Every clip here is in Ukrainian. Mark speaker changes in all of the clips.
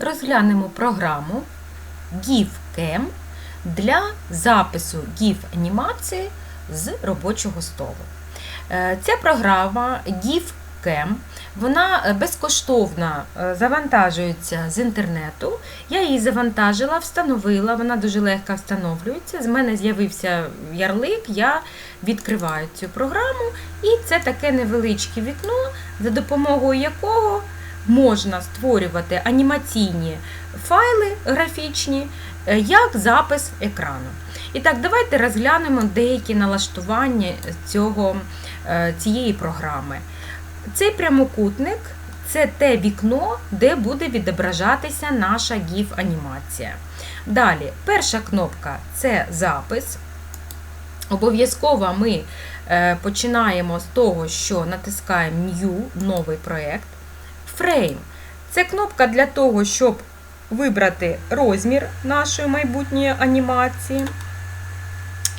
Speaker 1: розглянемо програму GIFCam для запису GIF-анімації з робочого столу. Е, Ця програма GIFCam, вона е, безкоштовно е, завантажується з інтернету. Я її завантажила, встановила, вона дуже легко встановлюється. З мене з'явився ярлик, я відкриваю цю програму, і це таке невеличке вікно, за допомогою якого можна створювати анімаційні файли графічні е, як запис екрану. І так, давайте розглянемо деякі налаштування цього, е, цієї програми. Цей прямокутник це те вікно, де буде відображатися наша GIF-анімація. Далі, перша кнопка це запис. Обов'язково ми е, починаємо з того, що натискаємо New, новий проєкт. Frame це кнопка для того, щоб вибрати розмір нашої майбутньої анімації.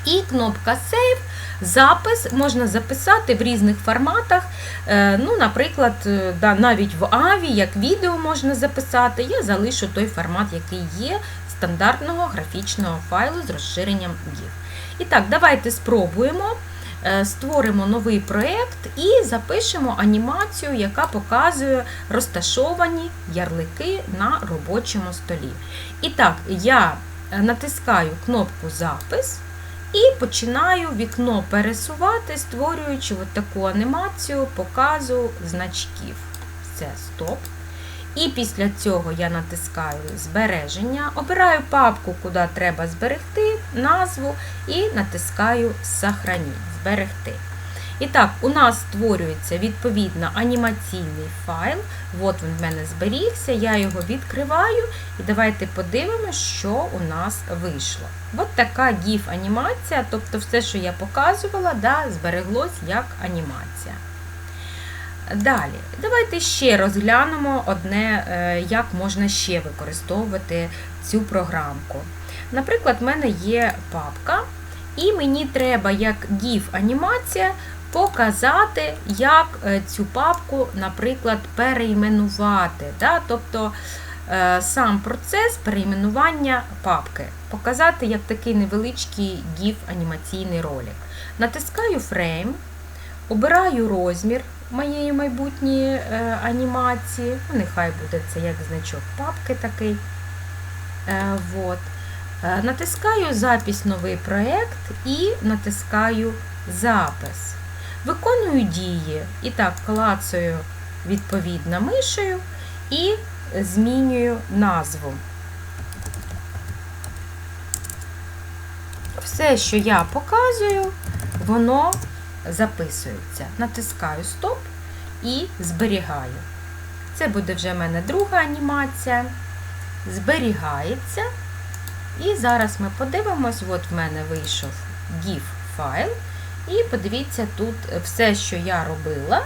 Speaker 1: І кнопка Save. Запис можна записати в різних форматах. Е, Ну, Наприклад, е, навіть в AVI, як відео можна записати, я залишу той формат, який є стандартного графічного файлу з розширенням GIF. І так, давайте спробуємо. Е, Створимо новий проєкт і запишемо анімацію, яка показує розташовані ярлики на робочому столі. І так, я натискаю кнопку Запис і починаю вікно пересувати, створюючи от таку анімацію показу значків. Це стоп. І після цього я натискаю збереження, обираю папку, куди треба зберегти, назву і натискаю Сохраніть, зберегти. І так, у нас створюється відповідно анімаційний файл. От він в мене зберігся, я його відкриваю. І давайте подивимося, що у нас вийшло. От така GIF-анімація, тобто все, що я показувала, да, збереглось як анімація. Далі, давайте ще розглянемо одне, е, як можна ще використовувати цю програмку. Наприклад, в мене є папка, і мені треба як GIF-анімація показати, як е, цю папку, наприклад, перейменувати. Да? Тобто е, сам процес перейменування папки. Показати як такий невеличкий GIF-анімаційний ролик. Натискаю Frame, обираю розмір моєї майбутньої е, анімації. Ну, Нехай буде це як значок папки такий. Вот. Натискаю запись новий проєкт і натискаю запис. Виконую дії. І так, клацаю відповідно мишею і змінюю назву. Все, що я показую, воно записується. Натискаю стоп і зберігаю. Це буде вже в мене друга анімація. Зберігається. І зараз ми подивимось, от в мене вийшов GIF файл. І подивіться, тут все, що я робила,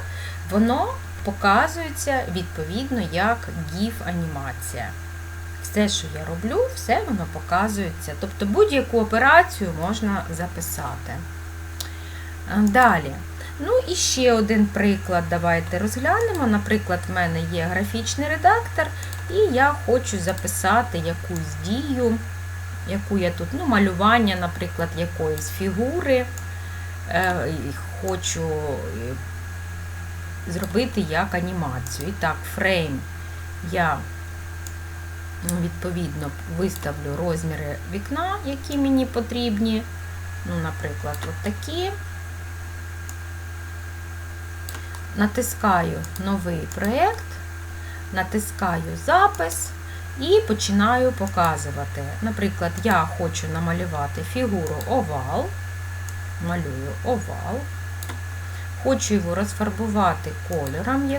Speaker 1: воно показується відповідно як GIF-анімація. Все, що я роблю, все воно показується. Тобто будь-яку операцію можна записати. Далі. Ну і ще один приклад давайте розглянемо. Наприклад, в мене є графічний редактор, і я хочу записати якусь дію, яку я тут, ну, малювання, наприклад, якоїсь фігури. Хочу зробити як анімацію. І так, фрейм я відповідно виставлю розміри вікна, які мені потрібні. Ну, Наприклад, от такі. Натискаю новий проєкт, натискаю запис і починаю показувати. Наприклад, я хочу намалювати фігуру овал, малюю овал, хочу його розфарбувати кольором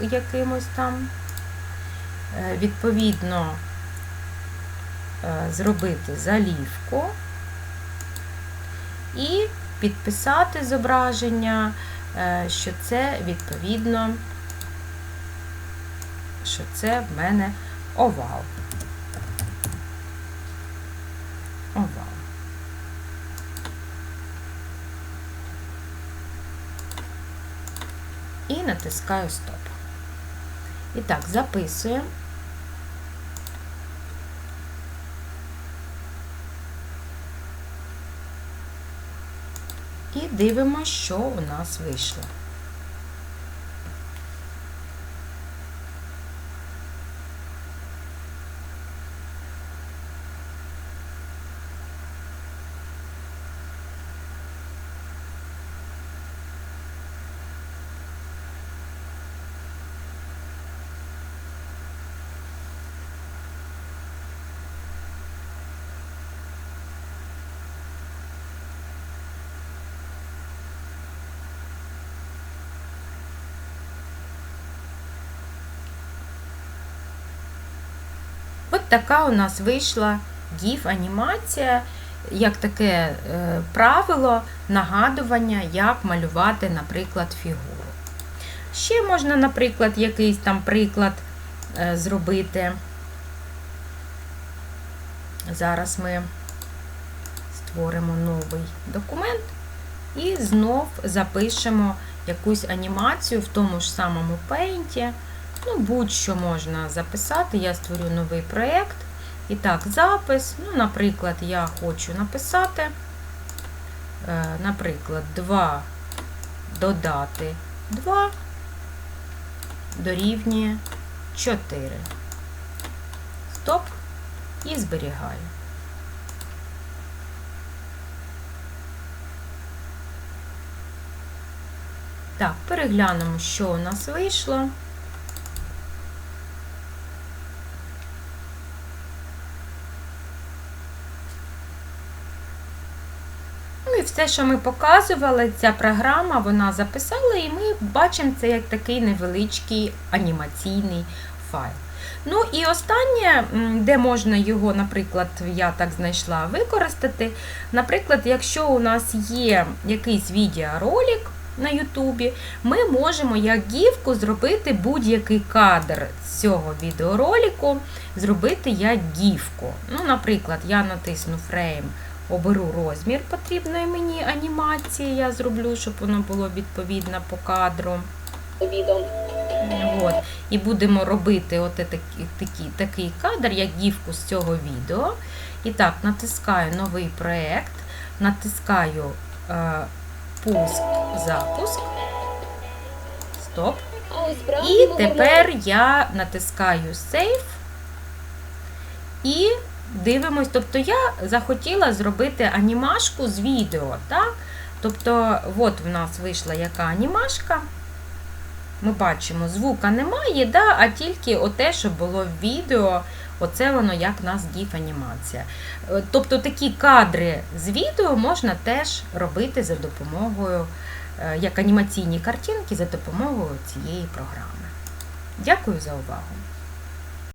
Speaker 1: якимось там, відповідно, зробити залівку і підписати зображення. Що це відповідно, що це в мене овал. Овал. І натискаю стоп. І так, записуємо. І дивимося, що у нас вийшло. От така у нас вийшла GIF-анімація, як таке е, правило нагадування, як малювати, наприклад, фігуру. Ще можна, наприклад, якийсь там приклад е, зробити. Зараз ми створимо новий документ і знов запишемо якусь анімацію в тому ж самому пейнті. Ну, будь-що можна записати. Я створю новий проєкт. І так, запис. Ну, наприклад, я хочу написати, е, наприклад, 2 додати 2 дорівнює 4. Стоп. І зберігаю. Так, переглянемо, що у нас вийшло. Все, що ми показували, ця програма вона записала, і ми бачимо це як такий невеличкий анімаційний файл. Ну і останнє, де можна його, наприклад, я так знайшла, використати. Наприклад, якщо у нас є якийсь відеоролик на Ютубі, ми можемо як гівку зробити будь-який кадр цього відеоролику, зробити як гівку. Ну, наприклад, я натисну фрейм, оберу розмір потрібної мені анімації, я зроблю, щоб воно було відповідно по кадру. От. І будемо робити от такий, такий, такий кадр, як гівку з цього відео. І так, натискаю новий проєкт, натискаю е, пуск, запуск. Стоп. І тепер я натискаю Save і дивимось. Тобто я захотіла зробити анімашку з відео. Так? Тобто, от в нас вийшла яка анімашка. Ми бачимо, звука немає, да, а тільки оте, що було в відео, оце воно як в нас GIF-анімація. Е, Тобто такі кадри з відео можна теж робити за допомогою, е, як анімаційні картинки, за допомогою цієї програми. Дякую за увагу!